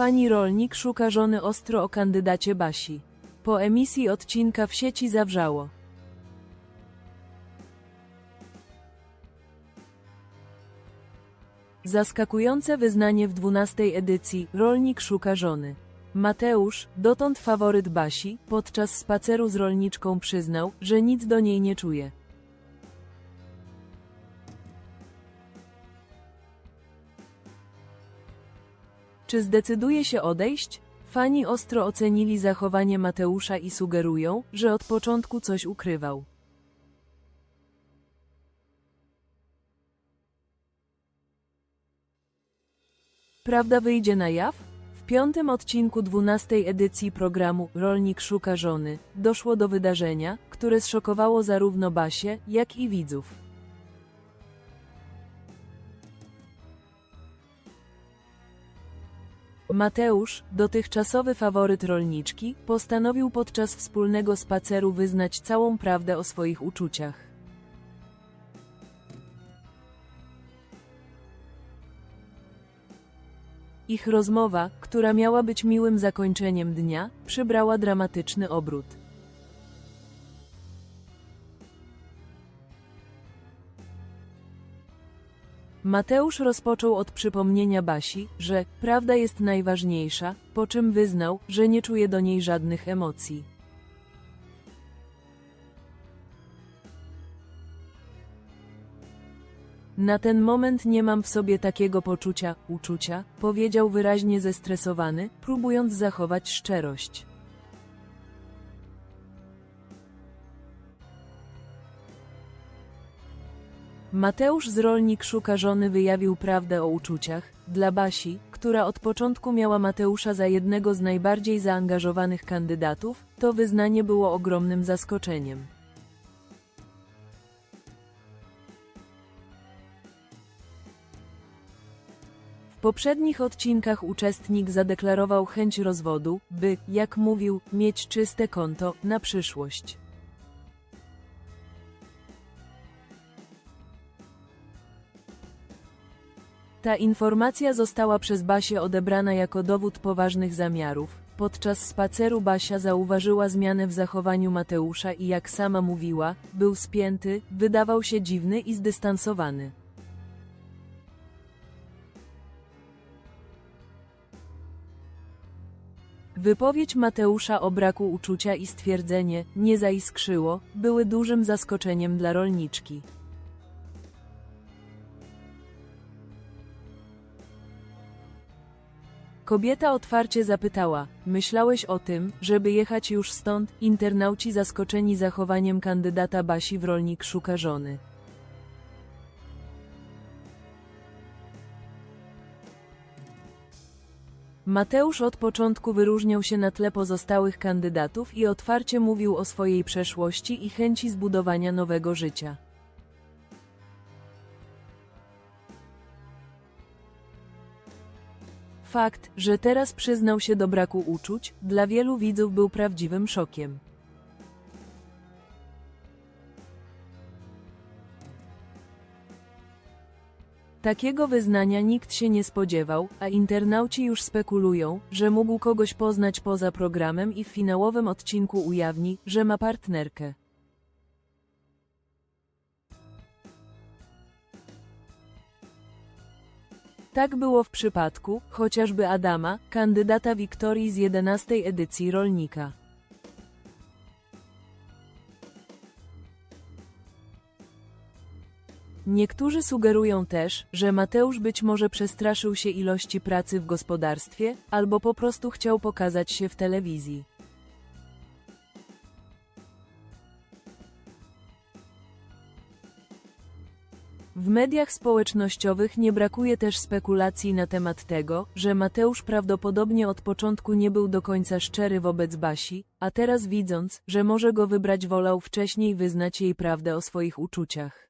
Fani rolnik szuka żony ostro o kandydacie Basi. Po emisji odcinka w sieci zawrzało. Zaskakujące wyznanie w dwunastej edycji Rolnik szuka żony. Mateusz, dotąd faworyt Basi, podczas spaceru z rolniczką przyznał, że nic do niej nie czuje. Czy zdecyduje się odejść? Fani ostro ocenili zachowanie Mateusza i sugerują, że od początku coś ukrywał. Prawda wyjdzie na jaw? W piątym odcinku dwunastej edycji programu Rolnik szuka żony doszło do wydarzenia, które zszokowało zarówno Basię, jak i widzów. Mateusz, dotychczasowy faworyt rolniczki, postanowił podczas wspólnego spaceru wyznać całą prawdę o swoich uczuciach. Ich rozmowa, która miała być miłym zakończeniem dnia, przybrała dramatyczny obrót. Mateusz rozpoczął od przypomnienia Basi, że prawda jest najważniejsza, po czym wyznał, że nie czuje do niej żadnych emocji. Na ten moment nie mam w sobie takiego poczucia, uczucia, powiedział wyraźnie zestresowany, próbując zachować szczerość. Mateusz z Rolnik szuka żony wyjawił prawdę o uczuciach, dla Basi, która od początku miała Mateusza za jednego z najbardziej zaangażowanych kandydatów, to wyznanie było ogromnym zaskoczeniem. W poprzednich odcinkach uczestnik zadeklarował chęć rozwodu, by, jak mówił, mieć czyste konto na przyszłość. Ta informacja została przez Basię odebrana jako dowód poważnych zamiarów. Podczas spaceru Basia zauważyła zmianę w zachowaniu Mateusza i jak sama mówiła, był spięty, wydawał się dziwny i zdystansowany. Wypowiedź Mateusza o braku uczucia i stwierdzenie nie zaiskrzyło były dużym zaskoczeniem dla rolniczki. Kobieta otwarcie zapytała: Myślałeś o tym, żeby jechać już stąd? Internauci zaskoczeni zachowaniem kandydata Basi w rolnik szuka żony. Mateusz od początku wyróżniał się na tle pozostałych kandydatów i otwarcie mówił o swojej przeszłości i chęci zbudowania nowego życia. Fakt, że teraz przyznał się do braku uczuć, dla wielu widzów był prawdziwym szokiem. Takiego wyznania nikt się nie spodziewał, a internauci już spekulują, że mógł kogoś poznać poza programem i w finałowym odcinku ujawni, że ma partnerkę. Tak było w przypadku, chociażby Adama, kandydata Wiktorii z 11 edycji Rolnika. Niektórzy sugerują też, że Mateusz być może przestraszył się ilości pracy w gospodarstwie, albo po prostu chciał pokazać się w telewizji. W mediach społecznościowych nie brakuje też spekulacji na temat tego, że Mateusz prawdopodobnie od początku nie był do końca szczery wobec Basi, a teraz widząc, że może go wybrać wolał wcześniej wyznać jej prawdę o swoich uczuciach.